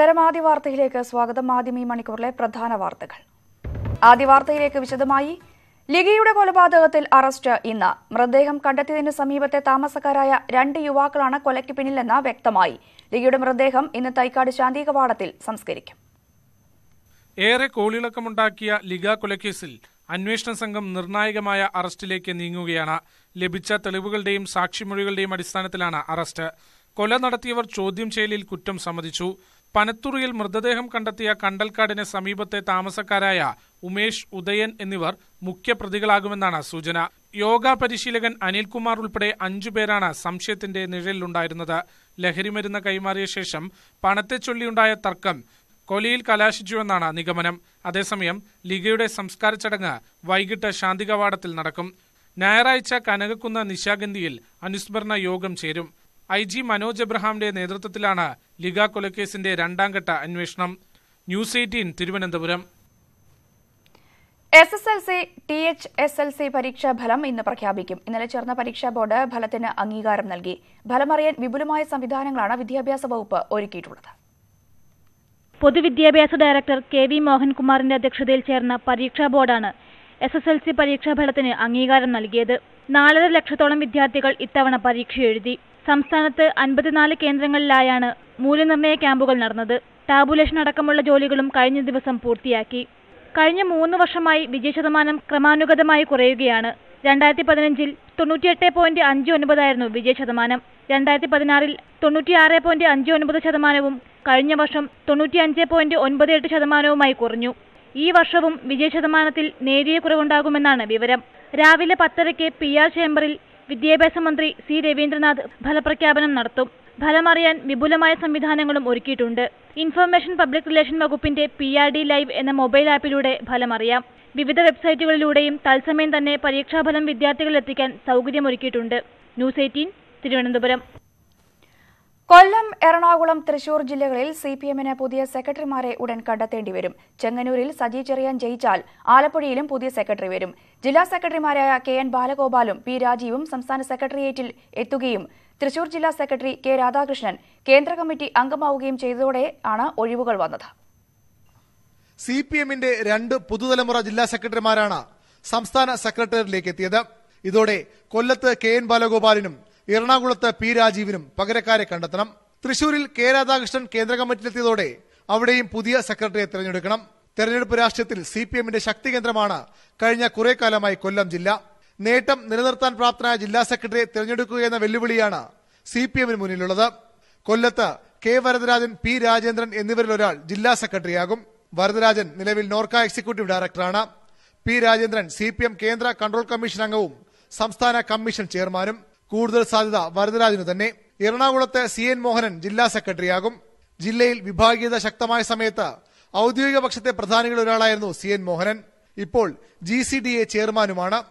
നമസ്കാരം ആദ്യ വാർത്തയിലേക്ക് സ്വാഗതം. ആദ്യം ഈ മണിക്കൂറിലെ പ്രധാന വാർത്തകൾ. ആദ്യ വാർത്തയിലേക്ക് വിശദമായി. ലിഗയുടെ കൊലപാതകത്തിൽ അറസ്റ്റ് ഇന്ന്. മൃതദേഹം കണ്ടെത്തിയതിന് സമീപത്തെ താമസക്കാരായ രണ്ട് യുവാക്കളാണ് കൊലയ്ക്ക് പിന്നിലെന്ന് വ്യക്തമായി. ലിഗയുടെ മൃതദേഹം ഇന്ന് തൈക്കാട് ശാന്തി കവാടത്തിൽ സംസ്കരിക്കും. ഏറെ കോളിളക്കമുണ്ടാക്കിയ ലിഗ കൊലക്കേസിൽ അന്വേഷണ സംഘം നിർണായകമായ അറസ്റ്റിലേക്ക് നീങ്ങുകയാണ്. ലഭിച്ച തെളിവുകളുടെയും സാക്ഷിമൊഴികളുടെയും അടിസ്ഥാനത്തിലാണ് അറസ്റ്റ്. കൊല നടത്തിയവർ ചോദ്യം ചെയ്യലിൽ കുറ്റം സമ്മതിച്ചു. പനത്തുറിയിൽ മൃതദേഹം കണ്ടെത്തിയ കണ്ടൽക്കാടിന് സമീപത്തെ താമസക്കാരായ ഉമേഷ് ഉദയൻ എന്നിവർ മുഖ്യപ്രതികളാകുമെന്നാണ് സൂചന. യോഗ പരിശീലകൻ അനിൽകുമാർ ഉൾപ്പെടെ അഞ്ചുപേരാണ് സംശയത്തിന്റെ നിഴലിലുണ്ടായിരുന്നത്. ലഹരിമരുന്ന് കൈമാറിയ ശേഷം പണത്തെ ചൊല്ലിയുണ്ടായ തർക്കം കൊലയിൽ കലാശിച്ചുവെന്നാണ് നിഗമനം. അതേസമയം ലിഗയുടെ സംസ്കാര ചടങ്ങ് വൈകിട്ട് ശാന്തികവാടത്തിൽ നടക്കും. ഞായറാഴ്ച കനകക്കുന്ന നിശാഗന്ധിയിൽ അനുസ്മരണ യോഗം ചേരും. ഐ ജി മനോജ് എബ്രഹാമിന്റെ നേതൃത്വത്തിലാണ് ലിഗ കൊലക്കേസിന്റെ രണ്ടാംഘട്ട അന്വേഷണം. News eighteen Thiruvananthapuram. S S L C T H S L C പരീക്ഷാ ഫലം ഇന്ന് പ്രഖ്യാപിക്കും. ഇന്നലെ ചേർന്ന പരീക്ഷാ ബോർഡ് ഫലത്തിന് അംഗീകാരം നൽകി. ഫലമറിയാൻ വിപുലമായ സംവിധാനങ്ങളാണ് വിദ്യാഭ്യാസ വകുപ്പ് ഒരുക്കിയിട്ടുള്ളത്. പൊതുവിദ്യാഭ്യാസ ഡയറക്ടർ കെ വി മോഹൻകുമാറിന്റെ അധ്യക്ഷതയിൽ ചേർന്ന പരീക്ഷാ ബോർഡാണ് എസ് എസ് എൽ സി പരീക്ഷാഫലത്തിന് അംഗീകാരം നൽകിയത്. നാലര ലക്ഷത്തോളം വിദ്യാർത്ഥികൾ ഇത്തവണ പരീക്ഷ എഴുതി. സംസ്ഥാനത്ത് അൻപത്തിനാല് കേന്ദ്രങ്ങളിലായാണ് മൂല്യനിർണയ ക്യാമ്പുകൾ നടന്നത്. ടാബുലേഷൻ അടക്കമുള്ള ജോലികളും കഴിഞ്ഞ ദിവസം പൂർത്തിയാക്കി. കഴിഞ്ഞ മൂന്ന് വർഷമായി വിജയശതമാനം ക്രമാനുഗതമായി കുറയുകയാണ്. രണ്ടായിരത്തി പതിനഞ്ചിൽ തൊണ്ണൂറ്റിയെട്ട് പോയിന്റ് അഞ്ച് ഒൻപതായിരുന്നു വിജയശതമാനം. രണ്ടായിരത്തി പതിനാറിൽ തൊണ്ണൂറ്റിയാറ് പോയിന്റ് അഞ്ച് ഒൻപത് ശതമാനവും കഴിഞ്ഞ വർഷം തൊണ്ണൂറ്റിയഞ്ച് പോയിന്റ് ഒൻപത് എട്ട് ശതമാനവുമായി കുറഞ്ഞു. ഈ വർഷവും വിജയശതമാനത്തിൽ നേരിയ കുറവുണ്ടാകുമെന്നാണ് വിവരം. രാവിലെ പത്തരയ്ക്ക് പി ആർ ചേംബറിൽ വിദ്യാഭ്യാസ മന്ത്രി സി രവീന്ദ്രനാഥ് ഫലപ്രഖ്യാപനം നടത്തും. ഫലമറിയാൻ വിപുലമായ സംവിധാനങ്ങളും ഒരുക്കിയിട്ടുണ്ട്. ഇൻഫർമേഷൻ പബ്ലിക് റിലേഷൻ വകുപ്പിന്റെ പി ആർ ഡി ലൈവ് എന്ന മൊബൈൽ ആപ്പിലൂടെ ഫലമറിയാം. വിവിധ വെബ്സൈറ്റുകളിലൂടെയും തത്സമയം തന്നെ പരീക്ഷാഫലം വിദ്യാർത്ഥികളിലെത്തിക്കാൻ സൗകര്യമൊരുക്കിയിട്ടുണ്ട്. News eighteen Thiruvananthapuram. കൊല്ലം എറണാകുളം തൃശൂർ ജില്ലകളിൽ സി പി എമ്മിന് പുതിയ സെക്രട്ടറിമാരെ ഉടൻ കണ്ടെത്തേണ്ടി വരും. ചെങ്ങന്നൂരിൽ സജി ചെറിയാൻ ജയിച്ചാൽ ആലപ്പുഴയിലും പുതിയ സെക്രട്ടറി വരും. ജില്ലാ സെക്രട്ടറിമാരായ കെ എൻ ബാലഗോപാലും പി രാജീവും സംസ്ഥാന സെക്രട്ടേറിയറ്റിൽ എത്തുകയും തൃശൂർ ജില്ലാ സെക്രട്ടറി കെ രാധാകൃഷ്ണൻ കേന്ദ്ര കമ്മിറ്റി അംഗമാവുകയും ചെയ്തതോടെ ആണ് ഒഴിവുകൾ വന്നത്. സി പി എമ്മിന്റെ രണ്ട് പുതുതലമുറ ജില്ലാ സെക്രട്ടറിമാരാണ് സംസ്ഥാന സെക്രട്ടേറിയറ്റിലേക്ക് എത്തിയത്. ഇതോടെ കൊല്ലത്ത് കെ എൻ ബാലഗോപാലിനും എറണാകുളത്ത് പി രാജീവിനും പകരക്കാരെ കണ്ടെത്തണം. തൃശൂരിൽ കെ രാധാകൃഷ്ണൻ കേന്ദ്ര കമ്മിറ്റിയിലെത്തിയതോടെ അവിടെയും പുതിയ സെക്രട്ടറിയെ തെരഞ്ഞെടുക്കണം. തെരഞ്ഞെടുപ്പ് രാഷ്ട്രീയത്തിൽ സി പി എമ്മിന്റെ ശക്തി കേന്ദ്രമാണ്. കഴിഞ്ഞ കുറെ കാലമായി കൊല്ലം ജില്ല. നേട്ടം നിലനിർത്താൻ പ്രാപ്തനായ ജില്ലാ സെക്രട്ടറിയെ തെരഞ്ഞെടുക്കുക എന്ന വെല്ലുവിളിയാണ് സി പി എമ്മിന് മുന്നിലുള്ളത്. കൊല്ലത്ത് കെ വരദരാജൻ പി രാജേന്ദ്രൻ എന്നിവരിൽ ഒരാൾ ജില്ലാ സെക്രട്ടറിയാകും. വരദരാജൻ നിലവിൽ നോർക്ക എക്സിക്യൂട്ടീവ് ഡയറക്ടറാണ്. പി രാജേന്ദ്രൻ സി കേന്ദ്ര കൺട്രോൾ കമ്മീഷൻ അംഗവും സംസ്ഥാന കമ്മീഷൻ ചെയർമാനും. കൂടുതൽ സാധ്യത വരദരാജന് തന്നെ എറണാകുളത്തെ സി എൻ മോഹനൻ ജില്ലാ സെക്രട്ടറിയാകും. ജില്ലയിൽ വിഭാഗീയത ശക്തമായ സമയത്ത് ഔദ്യോഗിക പക്ഷത്തെ പ്രധാനികളിൽ ഒരാളായിരുന്നു സി എൻ മോഹനൻ. ഇപ്പോൾ ജി സി ഡി എ ചെയർമാനുമാണ്.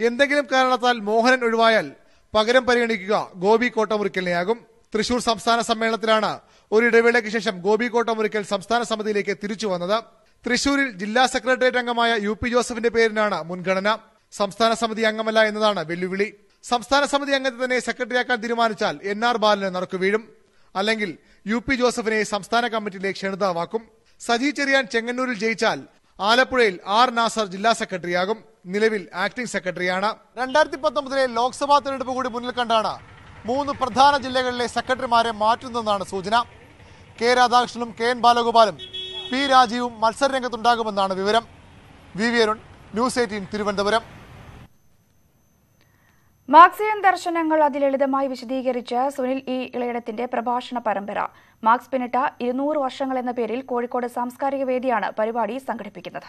എന്തെങ്കിലും കാരണത്താൽ മോഹനൻ ഒഴിവായാൽ പകരം പരിഗണിക്കുക ഗോപി കോട്ടമുറിക്കലിനെയാകും. തൃശൂർ സംസ്ഥാന സമ്മേളനത്തിലാണ് ഒരു ഇടവേളയ്ക്ക് ശേഷം ഗോപി കോട്ടമുറിക്കൽ സംസ്ഥാന സമിതിയിലേക്ക് തിരിച്ചു വന്നത്. തൃശൂരിൽ ജില്ലാ സെക്രട്ടേറിയറ്റ് അംഗമായ യു പി ജോസഫിന്റെ പേരിനാണ് മുൻഗണന. സംസ്ഥാന സമിതി അംഗമല്ല എന്നതാണ് വെല്ലുവിളി. സംസ്ഥാന സമിതി അംഗത്തെ തന്നെ സെക്രട്ടറിയാക്കാൻ തീരുമാനിച്ചാൽ എൻ ആർ ബാലന് നറുക്കു വീഴും. അല്ലെങ്കിൽ യു പി ജോസഫിനെ സംസ്ഥാന കമ്മിറ്റിയിലേക്ക് ക്ഷണിതാവാക്കും. സജി ചെറിയാൻ ചെങ്ങന്നൂരിൽ ജയിച്ചാൽ ആലപ്പുഴയിൽ ആർ നാസർ ജില്ലാ സെക്രട്ടറിയാകും. നിലവിൽ ആക്ടിംഗ് സെക്രട്ടറിയാണ്. രണ്ടായിരത്തി പത്തൊമ്പതിലെ ലോക്സഭാ തെരഞ്ഞെടുപ്പ് കൂടി മുന്നിൽ കണ്ടാണ് മൂന്ന് പ്രധാന ജില്ലകളിലെ സെക്രട്ടറിമാരെ മാറ്റുന്നതെന്നാണ് സൂചന. കെ രാധാകൃഷ്ണനും കെ എൻ ബാലഗോപാലും പി രാജീവും മത്സരരംഗത്തുണ്ടാകുമെന്നാണ് വിവരം. V V Arun news eighteen Thiruvananthapuram. Marxian ദർശനങ്ങൾ അതിലളിതമായി വിശദീകരിച്ച് സുനിൽ ഇ ഇളയിടത്തിന്റെ പ്രഭാഷണ പരമ്പര. മാർക്സ് പിന്നിട്ട ഇരുന്നൂറ് വർഷങ്ങൾ എന്ന പേരിൽ കോഴിക്കോട് സാംസ്കാരിക വേദിയാണ് പരിപാടി സംഘടിപ്പിക്കുന്നത്.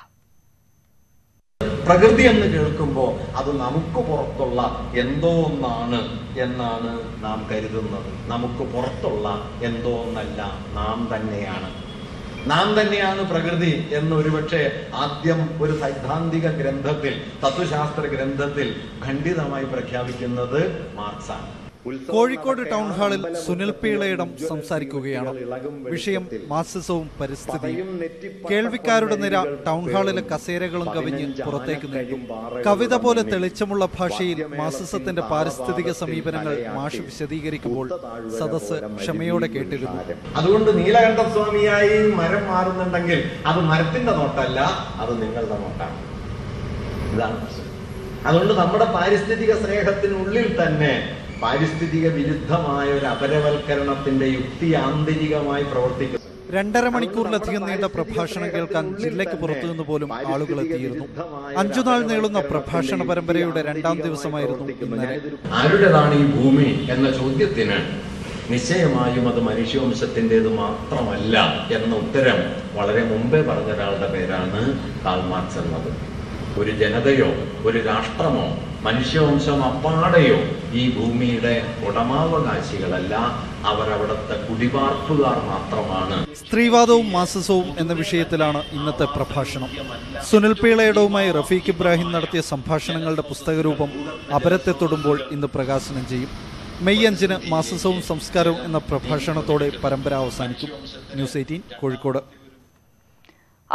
പ്രകൃതി എന്ന് കേൾക്കുമ്പോൾ അത് നമുക്ക് പുറത്തുള്ള എന്തോ ഒന്നാണ് എന്നാണ് നാം കരുതുന്നത്. നമുക്ക് പുറത്തുള്ള എന്തോ ഒന്നല്ല നാം തന്നെയാണ്. നാം തന്നെയാണ് പ്രകൃതി എന്ന് ഒരുപക്ഷെ ആദ്യം ഒരു സൈദ്ധാന്തിക ഗ്രന്ഥത്തിൽ തത്വശാസ്ത്ര ഗ്രന്ഥത്തിൽ ഖണ്ഡിതമായി പ്രഖ്യാപിക്കുന്നത് മാർക്സാണ്. കോഴിക്കോട് ടൗൺ ഹാളിൽ സുനിൽ പീളയിടം സംസാരിക്കുകയാണ്. വിഷയം മാസിസവും പരിസ്ഥിതിയും കേൾവിക്കാരുടെ നിര ടൗൺ ഹാളിലെ കസേരകളും കവിഞ്ഞ് പുറത്തേക്ക് നീട്ടും കവിത പോലെ തെളിച്ചമുള്ള ഭാഷയിൽ മാസിസത്തിന്റെ പാരിസ്ഥിതിക സമീപനങ്ങൾ മാഷ് വിശദീകരിക്കുമ്പോൾ സദസ് ക്ഷമയോടെ കേട്ടിരുന്നു. അതുകൊണ്ട് നീലകണ്ഠസ്വാമിയായി മരം മാറുന്നുണ്ടെങ്കിൽ അത് മരത്തിന്റെ നോട്ടല്ല അത് നിങ്ങളുടെ നോട്ടാണ്. അതുകൊണ്ട് നമ്മുടെ പാരിസ്ഥിതിക സ്നേഹത്തിനുള്ളിൽ തന്നെ പാരിസ്ഥിതിക വിരുദ്ധമായ ഒരു അപരവൽക്കരണത്തിന്റെ യുക്തി ആന്തരികമായി പ്രവർത്തിക്കുന്നു രണ്ടര മണിക്കൂറിലധികം നീണ്ട പ്രഭാഷണം കേൾക്കാൻ ജില്ലയ്ക്ക് പുറത്തുനിന്ന് പോലും ആളുകൾ എത്തിയിരുന്നു. അഞ്ചുനാൾ നീളുന്ന പ്രഭാഷണ പരമ്പരയുടെ രണ്ടാം ദിവസമായിരുന്നു ഇന്നലെ. ആരുടേതാണ് ഈ ഭൂമി എന്ന ചോദ്യത്തിന് നിശ്ചയമായും അത് മനുഷ്യവംശത്തിന്റെത് മാത്രമല്ല എന്ന ഉത്തരം വളരെ മുമ്പേ പറഞ്ഞ ഒരാളുടെ പേരാണ് കാൽമാർക്സ് എന്നത്. ഒരു ജനതയോ ഒരു രാഷ്ട്രമോ മനുഷ്യവംശം അപ്പാടെയോ? ഈ ഭൂമിയുടെ ഉടമാവകാശികളല്ല അവരവിടുത്തെ കുടിപാർപ്പുകാർ മാത്രമാണ്. സ്ത്രീവാദവും മാസസവും എന്ന വിഷയത്തിലാണ് ഇന്നത്തെ പ്രഭാഷണം. സുനിൽ പീളയടവുമായി റഫീഖ് ഇബ്രാഹിം നടത്തിയ സംഭാഷണങ്ങളുടെ പുസ്തകരൂപം അപരത്തെ തൊടുമ്പോൾ ഇന്ന് പ്രകാശനം ചെയ്യും. മെയ് അഞ്ചിന് മാസസവും സംസ്കാരവും എന്ന പ്രഭാഷണത്തോടെ പരമ്പര അവസാനിക്കും. News eighteen Kozhikode.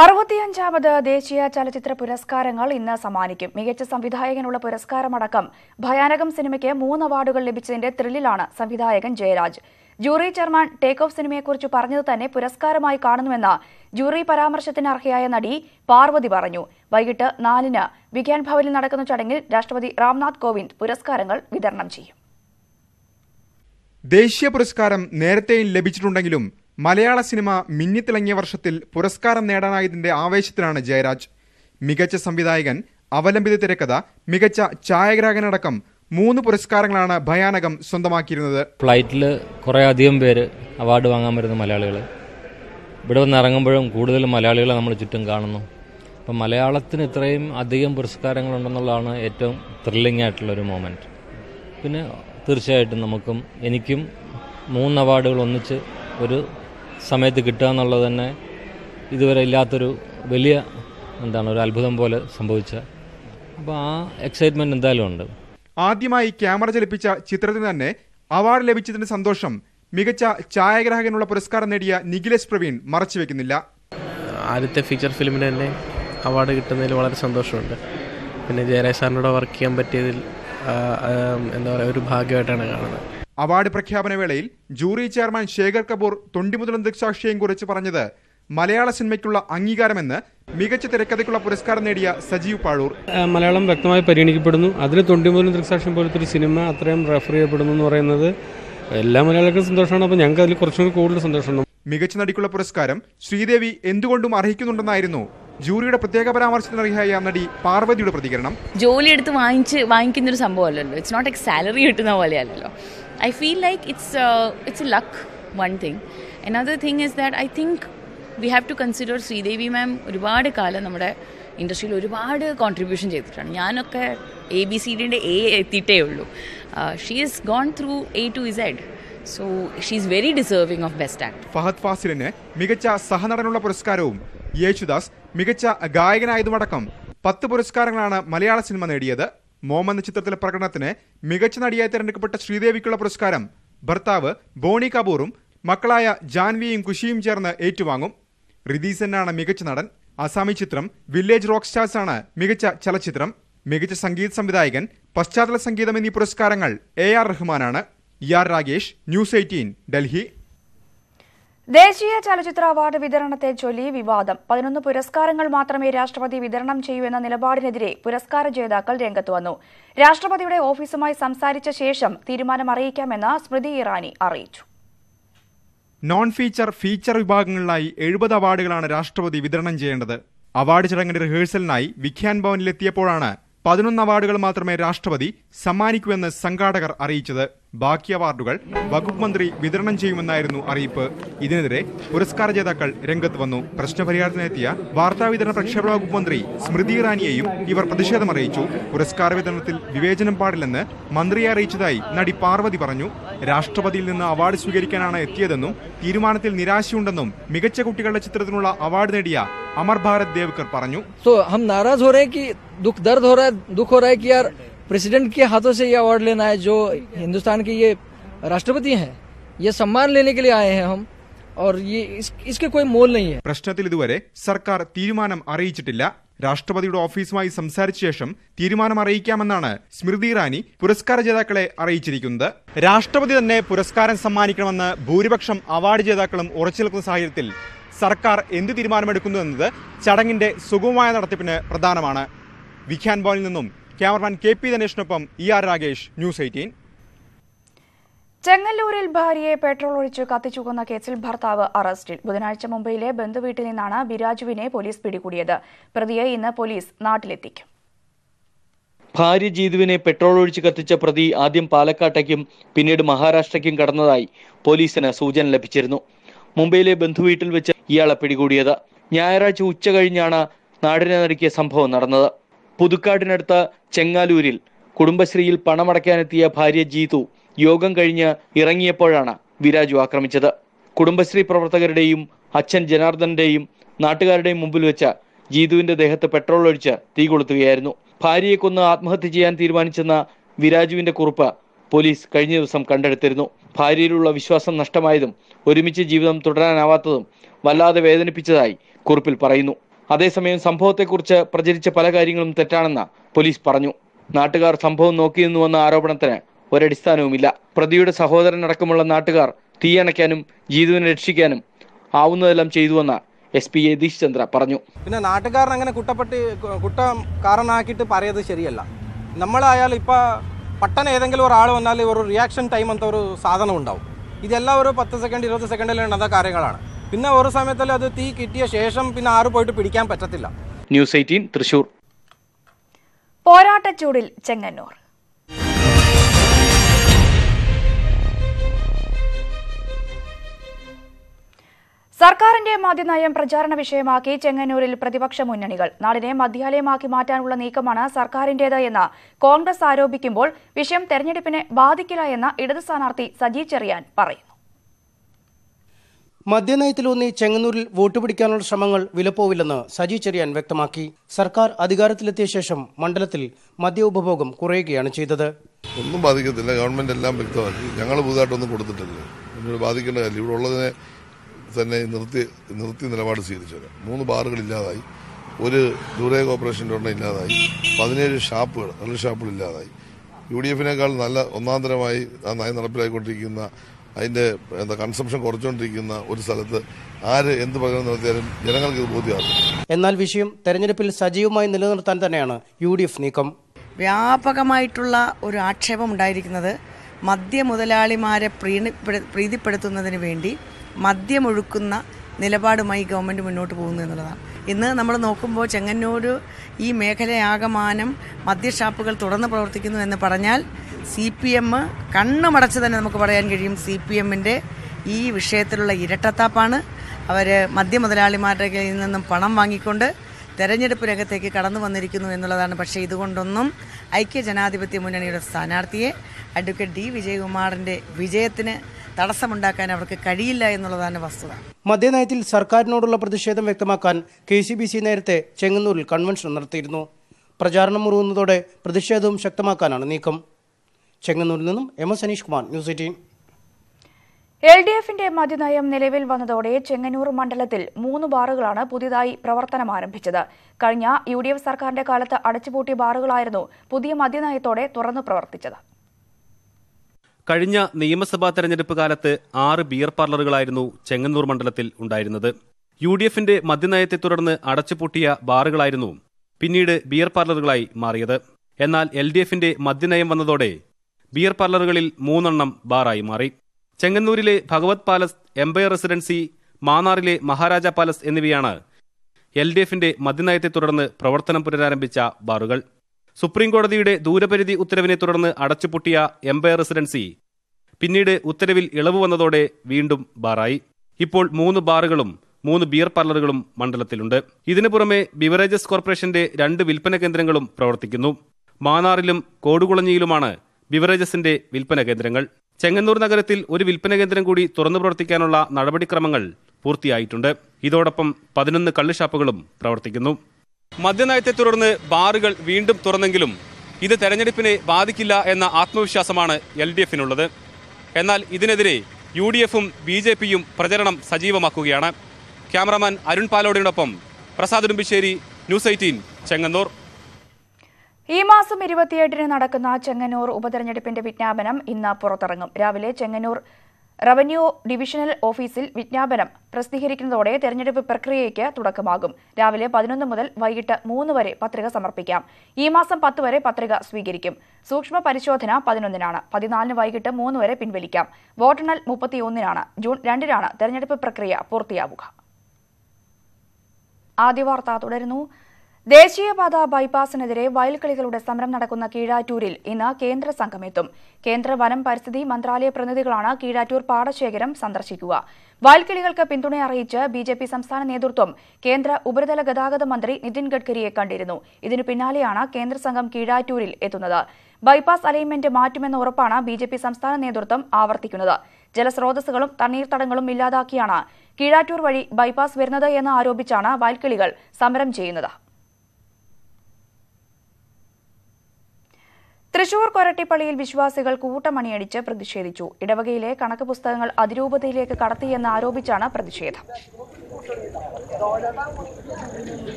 അറുപത്തിയഞ്ചാമത് ദേശീയ ചലച്ചിത്ര പുരസ്കാരങ്ങൾ ഇന്ന് സമ്മാനിക്കും. മികച്ച സംവിധായകനുള്ള പുരസ്കാരമടക്കം ഭയാനകം സിനിമയ്ക്ക് മൂന്ന് അവാർഡുകൾ ലഭിച്ചതിന്റെ ത്രില്ലിലാണ് സംവിധായകൻ Jayaraj. Jury chairman take off സിനിമയെക്കുറിച്ച് പറഞ്ഞത് തന്നെ പുരസ്കാരമായി കാണുന്നുവെന്ന് ജൂറി പരാമർശത്തിന് അർഹയായ നടി പാർവതി പറഞ്ഞു. വൈകിട്ട് നാലിന് വിജ്ഞാൻ ഭവനിൽ നടക്കുന്ന ചടങ്ങിൽ രാഷ്ട്രപതി രാംനാഥ് കോവിന്ദ് പുരസ്കാരങ്ങൾ വിതരണം ചെയ്യും. ദേശീയ പുരസ്കാരം നേരത്തെയും ലഭിച്ചിട്ടുണ്ടെങ്കിലും മലയാള സിനിമ മിന്നിത്തിളങ്ങിയ വർഷത്തിൽ പുരസ്കാരം നേടാനായതിന്റെ ആവേശത്തിലാണ് ജയരാജ്. മികച്ച സംവിധായകൻ അവലംബിത തിരക്കഥ മികച്ച ഛായാഗ്രാഹകനടക്കം മൂന്ന് പുരസ്കാരങ്ങളാണ് ഭയാനകം സ്വന്തമാക്കിയിരുന്നത്. ഫ്ലൈറ്റിൽ കുറേ അധികം പേര് അവാർഡ് വാങ്ങാൻ വരുന്ന മലയാളികൾ. ഇവിടെ വന്ന് ഇറങ്ങുമ്പോഴും കൂടുതൽ മലയാളികളെ നമ്മൾ ചുറ്റും കാണുന്നു. അപ്പം മലയാളത്തിന് ഇത്രയും അധികം പുരസ്കാരങ്ങളുണ്ടെന്നുള്ളതാണ് ഏറ്റവും ത്രില്ലിംഗ് ആയിട്ടുള്ള ഒരു മൊമെന്റ് പിന്നെ തീർച്ചയായിട്ടും നമുക്കും എനിക്കും മൂന്ന് അവാർഡുകൾ ഒന്നിച്ച് ഒരു സമയത്ത് കിട്ടുക എന്നുള്ളത് തന്നെ ഇതുവരെ ഇല്ലാത്തൊരു വലിയ എന്താണ് ഒരു അത്ഭുതം പോലെ സംഭവിച്ച. അപ്പോൾ ആ എക്സൈറ്റ്മെന്റ് എന്തായാലും ഉണ്ട്. ആദ്യമായി ക്യാമറ ചലിപ്പിച്ച ചിത്രത്തിന് തന്നെ അവാർഡ് ലഭിച്ചതിന്റെ സന്തോഷം മികച്ച ഛായാഗ്രാഹകനുള്ള പുരസ്കാരം നേടിയ നിഖിലേഷ് പ്രവീൺ മറച്ചുവെക്കുന്നില്ല ആദ്യത്തെ ഫീച്ചർ ഫിലിമിന് തന്നെ അവാർഡ് കിട്ടുന്നതിൽ വളരെ സന്തോഷമുണ്ട്. പിന്നെ ജയരാജ് സാറിനോട് വർക്ക് ചെയ്യാൻ പറ്റിയതിൽ എന്താ പറയുക ഒരു ഭാഗ്യമായിട്ടാണ് കാണുന്നത്. അവാർഡ് പ്രഖ്യാപന വേളയിൽ ജൂറി ചെയർമാൻ ശേഖർ കപൂർ തൊണ്ടിമുതലും ദൃക്സാക്ഷിയും കുറിച്ച് പറഞ്ഞത് മലയാള സിനിമയ്ക്കുള്ള അംഗീകാരമെന്ന് മികച്ച തിരക്കഥയ്ക്കുള്ള പുരസ്കാരം നേടിയ സജീവ് പാഴൂർ. മലയാളം വ്യക്തമായി പരിഗണിക്കപ്പെടുന്നു. അതിൽ തൊണ്ടിമുതലും ദൃക്സാക്ഷ്യം പോലത്തെ ഒരു സിനിമ അത്രയും റെഫർ ചെയ്യപ്പെടുന്നു എന്ന് പറയുന്നത് എല്ലാ മലയാളികൾക്കും സന്തോഷമാണ്. അപ്പോൾ ഞങ്ങൾക്ക് അതിൽ കുറച്ചുകൂടി കൂടുതൽ സന്തോഷമുണ്ട്. മികച്ച നടിക്കുള്ള പുരസ്കാരം ശ്രീദേവി എന്തുകൊണ്ടും അർഹിക്കുന്നുണ്ടെന്നായിരുന്നു ജൂറിയുടെ പ്രത്യേക പരാമർശത്തിനർഹയായ നടി പാർവതിയുടെ പ്രതികരണം. ജോലി എടുത്ത് വാങ്ങിച്ച് വാങ്ങിക്കുന്ന ഒരു സംഭവമല്ലല്ലോ. ഇറ്റ്സ് നോട്ട് എ സാലറി കിട്ടുന്ന പോലെയല്ലല്ലോ. I like it's a, it's a luck, one thing. Another thing is that I think we have to consider Sridevi ma'am ഒരുപാട് കാലം നമ്മുടെ ഇൻഡസ്ട്രിയിൽ ഒരുപാട് കോൺട്രിബ്യൂഷൻ ചെയ്തിട്ടാണ്. ഞാനൊക്കെ എ ബി സി ഡിന്റെ എ എത്തിയിട്ടേ ഉള്ളൂ. She is gone through A to Z so she is very deserving of best act Fahadh ഫാസിലിന് മികച്ച സഹനടനുള്ള പുരസ്കാരവും യേശുദാസ് മികച്ച ഗായകനായതുമടക്കം പത്ത് പുരസ്കാരങ്ങളാണ് മലയാള സിനിമ നേടിയത്. മോം എന്ന ചിത്രത്തിലെ പ്രകടനത്തിന് മികച്ച നടിയായി തിരഞ്ഞെടുക്കപ്പെട്ട ശ്രീദേവിക്കുള്ള പുരസ്കാരം ഭർത്താവ് ബോണി കപൂറും മക്കളായ ജാൻവിയും കുഷിയും ചേർന്ന് ഏറ്റുവാങ്ങും. റിദീസനാണ് മികച്ച നടൻ. അസാമി ചിത്രം വില്ലേജ് റോക്ക് സ്റ്റാർസ് ആണ് മികച്ച ചലച്ചിത്രം. മികച്ച സംഗീത സംവിധായകൻ പശ്ചാത്തല സംഗീതം എന്നീ പുരസ്കാരങ്ങൾ A R റഹ്മാനാണ്. E R Ragesh news eighteen Delhi. ദേശീയ ചലച്ചിത്ര അവാർഡ് വിതരണത്തെ ചൊല്ലി വിവാദം. പതിനൊന്ന് പുരസ്കാരങ്ങൾ മാത്രമേ രാഷ്ട്രപതി വിതരണം ചെയ്യൂ എന്ന നിലപാടിനെതിരെ പുരസ്കാര ജേതാക്കൾ രംഗത്ത് വന്നു. രാഷ്ട്രപതിയുടെ ഓഫീസുമായി സംസാരിച്ച ശേഷം തീരുമാനം അറിയിക്കാമെന്ന് സ്മൃതി ഇറാനി അറിയിച്ചു. നോൺ ഫീച്ചർ ഫീച്ചർ വിഭാഗങ്ങളിലായി എഴുപത് അവാർഡുകളാണ് രാഷ്ട്രപതി വിതരണം ചെയ്യേണ്ടത്. അവാർഡ് ചടങ്ങിന്റെ റിഹേഴ്സലിനായി വിഖ്യാൻ ഭവനിലെത്തിയപ്പോഴാണ് പതിനൊന്ന് അവാർഡുകൾ മാത്രമേ രാഷ്ട്രപതി സമ്മാനിക്കൂ എന്ന് സംഘാടകർ അറിയിച്ചത്. ബാക്കി അവാർഡുകൾ വകുപ്പ് മന്ത്രി വിതരണം ചെയ്യുമെന്നായിരുന്നു അറിയിപ്പ്. ഇതിനെതിരെ പുരസ്കാര ജേതാക്കൾ രംഗത്ത് വന്നു. പ്രശ്നപരിഹാരത്തിനെത്തിയ വാർത്താവിതരണ പ്രക്ഷേപണ വകുപ്പ് മന്ത്രി സ്മൃതി ഇറാനിയെയും ഇവർ പ്രതിഷേധമറിയിച്ചു പുരസ്കാര വിതരണത്തിൽ വിവേചനം പാടില്ലെന്ന് മന്ത്രിയെ അറിയിച്ചതായി നടി പാർവതി പറഞ്ഞു. രാഷ്ട്രപതിയിൽ നിന്ന് അവാർഡ് സ്വീകരിക്കാനാണ് എത്തിയതെന്നും തീരുമാനത്തിൽ നിരാശയുണ്ടെന്നും മികച്ച കുട്ടികളുടെ ചിത്രത്തിനുള്ള അവാർഡ് നേടിയ അമർ ഭാരത് ദേവ്കർ പറഞ്ഞു. സോ ഹം ഹോ രഹേ ദർദ് ഹോ ഹോ दुख हो रहा है कि यार प्रेसिडेंट के हाथों से ये अवार्ड लेना है जो हिंदुस्तान के ये राष्ट्रपति हैं ये सम्मान लेने के लिए आए हैं हम और ये इस, इसके कोई मोल नहीं है പ്രശ്നത്തിൽ ഇതുവരെ സർക്കാർ തീരുമാനം അറിയിച്ചിട്ടില്ല രാഷ്ട്രപതിയുടെ ഓഫീസുമായി സംസാരിച്ച ശേഷം തീരുമാനം അറിയിക്കാമെന്നാണ് സ്മൃതി ഇറാനി പുരസ്കാര ജേതാക്കളെ അറിയിച്ചിരിക്കുന്നത് രാഷ്ട്രപതി തന്നെ പുരസ്കാരം സമ്മാനിക്കണമെന്ന് ഭൂരിപക്ഷം അവാർഡ് ജേതാക്കളും ഉറച്ചു നിൽക്കുന്ന സാഹചര്യത്തിൽ സർക്കാർ എന്ത് തീരുമാനമെടുക്കുന്നു എന്നത് ചടങ്ങിന്റെ സുഗമമായ നടത്തിപ്പിന് പ്രധാനമാണ് വിഖ്യാൻ ഭവനിൽ നിന്നും cameraman K P ദിനേഷിനൊപ്പം E R Ragesh news eighteen. ചെങ്ങല്ലൂരിൽ ഭാര്യയെ പെട്രോൾ ഒഴിച്ച് കത്തിച്ചു കൊന്ന കേസിൽ ഭർത്താവ് അറസ്റ്റിൽ. ബുധനാഴ്ച മുംബൈയിലെ ബന്ധുവീട്ടിൽ നിന്നാണ് ബിരാജുവിനെ പോലീസ് പിടികൂടിയത്. പ്രതിയെ ഇന്ന് പോലീസ് നാട്ടിലെത്തിക്കും. ഭാര്യ ജീതുവിനെ പെട്രോൾ ഒഴിച്ച് കത്തിച്ച പ്രതി ആദ്യം പാലക്കാട്ടേക്കും പിന്നീട് മഹാരാഷ്ട്രയ്ക്കും കടന്നതായി പോലീസിന് സൂചന ലഭിച്ചിരുന്നു. മുംബൈയിലെ ബന്ധുവീട്ടിൽ വെച്ച് ഇയാളെ പിടികൂടിയത്. ഞായറാഴ്ച ഉച്ച കഴിഞ്ഞാണ് നാടിനെ നടുക്കിയ സംഭവം നടന്നത്. പുതുക്കാടിനടുത്ത ചെങ്ങാലൂരിൽ കുടുംബശ്രീയിൽ പണമടയ്ക്കാനെത്തിയ ഭാര്യ ജീതു യോഗം കഴിഞ്ഞ് ഇറങ്ങിയപ്പോഴാണ് വിരാജു ആക്രമിച്ചത്. കുടുംബശ്രീ പ്രവർത്തകരുടെയും അച്ഛൻ ജനാർദ്ദന്റെയും നാട്ടുകാരുടെയും മുമ്പിൽ വെച്ച ജീതുവിന്റെ ദേഹത്ത് പെട്രോൾ ഒഴിച്ച് തീ കൊളുത്തുകയായിരുന്നു. ഭാര്യയെ കൊന്ന് ആത്മഹത്യ ചെയ്യാൻ തീരുമാനിച്ചെന്ന വിരാജുവിന്റെ കുറിപ്പ് പോലീസ് കഴിഞ്ഞ ദിവസം കണ്ടെടുത്തിരുന്നു. ഭാര്യയിലുള്ള വിശ്വാസം നഷ്ടമായതും ഒരുമിച്ച് ജീവിതം തുടരാനാവാത്തതും വല്ലാതെ വേദനിപ്പിച്ചതായി കുറിപ്പിൽ പറയുന്നു. അതേസമയം സംഭവത്തെക്കുറിച്ച് പ്രചരിച്ച പല കാര്യങ്ങളും തെറ്റാണെന്ന് പോലീസ് പറഞ്ഞു. നാട്ടുകാർ സംഭവം നോക്കി നിന്നുവെന്ന ആരോപണത്തിന് ഒരടിസ്ഥാനവുമില്ല. പ്രതിയുടെ സഹോദരൻ അടക്കമുള്ള നാട്ടുകാർ തീയണയ്ക്കാനും ജീതുവിനെ രക്ഷിക്കാനും ആവുന്നതെല്ലാം ചെയ്തുവെന്ന് എസ് പി യതീഷ് ചന്ദ്ര പറഞ്ഞു. പിന്നെ നാട്ടുകാരൻ അങ്ങനെ കുട്ടപ്പെട്ട് കുറ്റക്കാരനാക്കിയിട്ട് പറയത് ശരിയല്ല. നമ്മളായാലും ഇപ്പോൾ പട്ടണം ഏതെങ്കിലും ഒരാൾ വന്നാൽ ഒരു റിയാക്ഷൻ ടൈം ಅಂತ ഒരു സാധനം ഉണ്ടാവും ഇതെല്ലാം ഒരു പത്ത് സെക്കൻഡ് ഇരുപത് സെക്കൻഡിൽ നടന്ന കാര്യങ്ങളാണ്. പിന്നെ ഒരു സമയത്തല്ലേ അത് തീ കിട്ടിയ ശേഷം പിന്നെ ആരും പോയിട്ട് പിടിക്കാൻ പറ്റത്തില്ല. News eighteen Thrissur. പോരാട്ടച്ചൂടിൽ ചെങ്ങന്നൂർ. സർക്കാരിന്റെ മദ്യനയം പ്രചാരണ വിഷയമാക്കി ചെങ്ങന്നൂരിൽ പ്രതിപക്ഷ മുന്നണികൾ. നാടിനെ മദ്യാലയമാക്കി മാറ്റാനുള്ള നീക്കമാണ് സർക്കാരിന്റേത് എന്ന് കോൺഗ്രസ് ആരോപിക്കുമ്പോൾ വിഷയം തെരഞ്ഞെടുപ്പിനെ ബാധിക്കില്ല എന്ന് ഇടത് സ്ഥാനാർത്ഥി സജി ചെറിയാൻ പറയുന്നു മദ്യനയത്തിലൂന്നി ചെങ്ങന്നൂരിൽ വോട്ട് പിടിക്കാനുള്ള ശ്രമങ്ങൾ വിലപ്പോവില്ലെന്ന് സജി ചെറിയാൻ വ്യക്തമാക്കി. സർക്കാർ അധികാരത്തിലെത്തിയ ശേഷം മണ്ഡലത്തിൽ മദ്യ ഉപഭോഗം കുറയുകയാണ് ചെയ്തത്. ഒന്നും ബാധിക്കത്തില്ല. ഗവൺമെന്റ് എല്ലാം വ്യക്തമാക്കി. ഞങ്ങൾ പുതുതായിട്ടൊന്നും കൊടുത്തിട്ടില്ല. ഇതിനോട് ബാധിക്കേണ്ട കാര്യം. ഇവിടെ ഉള്ളതിനെ തന്നെ നിർത്തി നിർത്തി നിലപാട് സ്വീകരിച്ചത് മൂന്ന് ബാറുകൾ ഇല്ലാതായി. ഒരു ദൂരെ കോർപ്പറേഷന്റെ ഒരെണ്ണം ഇല്ലാതായി. പതിനേഴ് ഷാപ്പുകൾ നല്ല ഷാപ്പുകൾ ഇല്ലാതായി. യു ഡി എഫിനേക്കാൾ നല്ല ഒന്നാന്തരമായി ആ നയം നടപ്പിലാക്കിക്കൊണ്ടിരിക്കുന്ന അതിന്റെ എന്താ കൺസംഷൻ കുറച്ചുകൊണ്ടിരിക്കുന്ന ഒരു സ്ഥലത്ത് ആര് എന്ത് പകരം നടത്തിയാലും ജനങ്ങൾക്ക് ഇത് ബോധ്യമാകും. എന്നാൽ വിഷയം തെരഞ്ഞെടുപ്പിൽ സജീവമായി നിലനിർത്താൻ തന്നെയാണ് യു ഡി എഫ് നീക്കം. വ്യാപകമായിട്ടുള്ള ഒരു ആക്ഷേപം ഉണ്ടായിരിക്കുന്നത് മദ്യ മുതലാളിമാരെ പ്രീണിപ്പെടു- പ്രീതിപ്പെടുത്തുന്നതിന് വേണ്ടി മദ്യമൊഴുക്കുന്ന നിലപാടുമായി ഗവൺമെന്റ് മുന്നോട്ട് പോകുന്നു എന്നുള്ളതാണ്. ഇന്ന് നമ്മൾ നോക്കുമ്പോൾ ചെങ്ങന്നൂർ ഈ മേഖലയാകമാനം മദ്യഷാപ്പുകൾ തുറന്ന് പ്രവർത്തിക്കുന്നു എന്ന് പറഞ്ഞാൽ സി പി എം കണ്ണുമടച്ച് തന്നെ നമുക്ക് പറയാൻ കഴിയും. സി പി എമ്മിന്റെ ഈ വിഷയത്തിലുള്ള ഇരട്ടത്താപ്പാണ്. അവർ മദ്യ മുതലാളിമാരുടെ കയ്യിൽ നിന്നും പണം വാങ്ങിക്കൊണ്ട് തെരഞ്ഞെടുപ്പ് രംഗത്തേക്ക് കടന്നു വന്നിരിക്കുന്നു എന്നുള്ളതാണ്. പക്ഷേ ഇതുകൊണ്ടൊന്നും ഐക്യ ജനാധിപത്യ മുന്നണിയുടെ സ്ഥാനാർത്ഥിയെ അഡ്വക്കേറ്റ് ഡി വിജയകുമാറിന്റെ വിജയത്തിന് തടസ്സമുണ്ടാക്കാൻ അവർക്ക് കഴിയില്ല എന്നുള്ളതാണ് വസ്തുത. മദ്യനയത്തിൽ സർക്കാരിനോടുള്ള പ്രതിഷേധം വ്യക്തമാക്കാൻ കെ സി ബി സി നേരത്തെ ചെങ്ങന്നൂരിൽ കൺവെൻഷൻ നടത്തിയിരുന്നു. പ്രചാരണം മുറുകുന്നതോടെ പ്രതിഷേധവും ശക്തമാക്കാനാണ് നീക്കം. ചെങ്ങന്നൂരിൽ നിന്നും M S Aneesh Kumar news eighteen. L D എഫിന്റെ മദ്യനയം നിലവിൽ വന്നതോടെ ചെങ്ങന്നൂർ മണ്ഡലത്തിൽ മൂന്ന് ബാറുകളാണ് പുതിയതായി പ്രവർത്തനം ആരംഭിച്ചത്. കഴിഞ്ഞ യു ഡി എഫ് സർക്കാരിന്റെ കാലത്ത് അടച്ചുപൂട്ടിയ ബാറുകളായിരുന്നു പുതിയ മദ്യനയത്തോടെ തുറന്നു പ്രവർത്തിച്ചത്. കഴിഞ്ഞ നിയമസഭാ തെരഞ്ഞെടുപ്പ് കാലത്ത് ആറ് ബിയർ പാർലറുകളായിരുന്നു ചെങ്ങന്നൂർ മണ്ഡലത്തിൽ ഉണ്ടായിരുന്നത്. യു ഡി എഫിന്റെ മദ്യനയത്തെ തുടർന്ന് അടച്ചുപൂട്ടിയ ബാറുകളായിരുന്നു പിന്നീട് ബിയർ പാർലറുകളായി മാറിയത്. എന്നാൽ എൽ ഡി എഫിന്റെ മദ്യനയം വന്നതോടെ ബിയർ പാർലറുകളിൽ മൂന്നെണ്ണം ബാറായി മാറി. ചെങ്ങന്നൂരിലെ ഭഗവത് പാലസ് എംപയർ റെസിഡൻസി മാന്നാറിലെ മഹാരാജ പാലസ് എന്നിവയാണ് എൽ ഡി എഫിന്റെ മദ്യനയത്തെ തുടർന്ന് പ്രവർത്തനം പുനരാരംഭിച്ച ബാറുകൾ. സുപ്രീം കോടതിയുടെ ദൂരപരിധി ഉത്തരവിനെ തുടർന്ന് അടച്ചുപൂട്ടിയ എംപയർ റെസിഡൻസി പിന്നീട് ഉത്തരവിൽ ഇളവ് വന്നതോടെ വീണ്ടും ബാറായി. ഇപ്പോൾ മൂന്ന് ബാറുകളും മൂന്ന് ബിയർ പാർലറുകളും മണ്ഡലത്തിലുണ്ട്. ഇതിനു പുറമെ ബിവറേജസ് കോർപ്പറേഷന്റെ രണ്ട് വിൽപ്പന കേന്ദ്രങ്ങളും പ്രവർത്തിക്കുന്നു. മാന്നാറിലും കോടുകുളഞ്ഞിയിലുമാണ് ബിവറേജസിന്റെ വിൽപ്പന കേന്ദ്രങ്ങൾ. ചെങ്ങന്നൂർ നഗരത്തിൽ ഒരു വിൽപ്പന കേന്ദ്രം കൂടി തുറന്നു പ്രവർത്തിക്കാനുള്ള നടപടിക്രമങ്ങൾ പൂർത്തിയായിട്ടുണ്ട്. ഇതോടൊപ്പം പതിനൊന്ന് കള്ളുഷാപ്പുകളും പ്രവർത്തിക്കുന്നു. മദ്യനയത്തെ തുടർന്ന് ബാറുകൾ വീണ്ടും തുറന്നെങ്കിലും ഇത് തെരഞ്ഞെടുപ്പിനെ ബാധിക്കില്ല എന്ന ആത്മവിശ്വാസമാണ് എൽ ഡി എഫിനുള്ളത് എന്നാൽ ഇതിനെതിരെ യു ഡി എഫും ബി ജെ പിയും പ്രചരണം സജീവമാക്കുകയാണ്. ക്യാമറമാൻ അരുൺ പാലോടിനൊപ്പം പ്രസാദ് ഉടുമ്പിശ്ശേരി ന്യൂസ് എയ്റ്റീൻ ചെങ്ങന്നൂർ. ഈ മാസം ഇരുപത്തിയെട്ടിന് നടക്കുന്ന ചെങ്ങന്നൂർ ഉപതെരഞ്ഞെടുപ്പിന്റെ വിജ്ഞാപനം ഇന്ന് പുറത്തിറങ്ങും. രാവിലെ ചെങ്ങന്നൂർ റവന്യൂ ഡിവിഷണൽ ഓഫീസിൽ വിജ്ഞാപനം പ്രസിദ്ധീകരിക്കുന്നതോടെ തെരഞ്ഞെടുപ്പ് പ്രക്രിയയ്ക്ക് തുടക്കമാകും. രാവിലെ പതിനൊന്ന് മുതൽ വൈകിട്ട് മൂന്ന് വരെ പത്രിക സമർപ്പിക്കാം. ഈ മാസം പത്ത് വരെ പത്രിക സ്വീകരിക്കും. സൂക്ഷ്മ പരിശോധന പതിനൊന്നിനാണ്. പതിനാലിന് വൈകിട്ട് മൂന്ന് വരെ പിൻവലിക്കാം. വോട്ടെണ്ണൽ മുപ്പത്തിയൊന്നിനാണ്. ജൂൺ രണ്ടിനാണ് തെരഞ്ഞെടുപ്പ് പ്രക്രിയ പൂർത്തിയാവുക. ആദ്യ വാർത്ത തുടരുന്നു. ദേശീയപാത ബൈപ്പാസിനെതിരെ വയൽക്കിളികളുടെ സമരം നടക്കുന്ന കീഴാറ്റൂരിൽ ഇന്ന് കേന്ദ്ര സംഘം എത്തും കേന്ദ്ര വനം പരിസ്ഥിതി മന്ത്രാലയ പ്രതിനിധികളാണ് കീഴാറ്റൂർ പാടശേഖരം സന്ദർശിക്കുക. വയൽക്കിളികൾക്ക് പിന്തുണ അറിയിച്ച് ബി ജെ പി സംസ്ഥാന നേതൃത്വം കേന്ദ്ര ഉപരിതല ഗതാഗത മന്ത്രി നിതിൻ ഗഡ്കരിയെ കണ്ടിരുന്നു. ഇതിനു പിന്നാലെയാണ് കേന്ദ്ര സംഘം കീഴാറ്റൂരിൽ എത്തുന്നത്. ബൈപ്പാസ് അലൈൻമെന്റ് മാറ്റുമെന്ന ഉറപ്പാണ് ബി സംസ്ഥാന നേതൃത്വം ആവർത്തിക്കുന്നത്. ജലസ്രോതസ്സുകളും തണ്ണീർത്തടങ്ങളും ഇല്ലാതാക്കിയാണ് കീഴാറ്റൂർ വഴി ബൈപ്പാസ് വരുന്നത് എന്ന് ആരോപിച്ചാണ് വയൽക്കിളികൾ സമരം ചെയ്യുന്നത്. തൃശൂർ കൊരട്ടിപ്പള്ളിയിൽ വിശ്വാസികൾ കൂട്ടമണിയടിച്ച് പ്രതിഷേധിച്ചു. ഇടവകയിലെ കണക്ക് പുസ്തകങ്ങൾ അതിരൂപതയിലേക്ക് കടത്തിയെന്ന് ആരോപിച്ചാണ് പ്രതിഷേധം.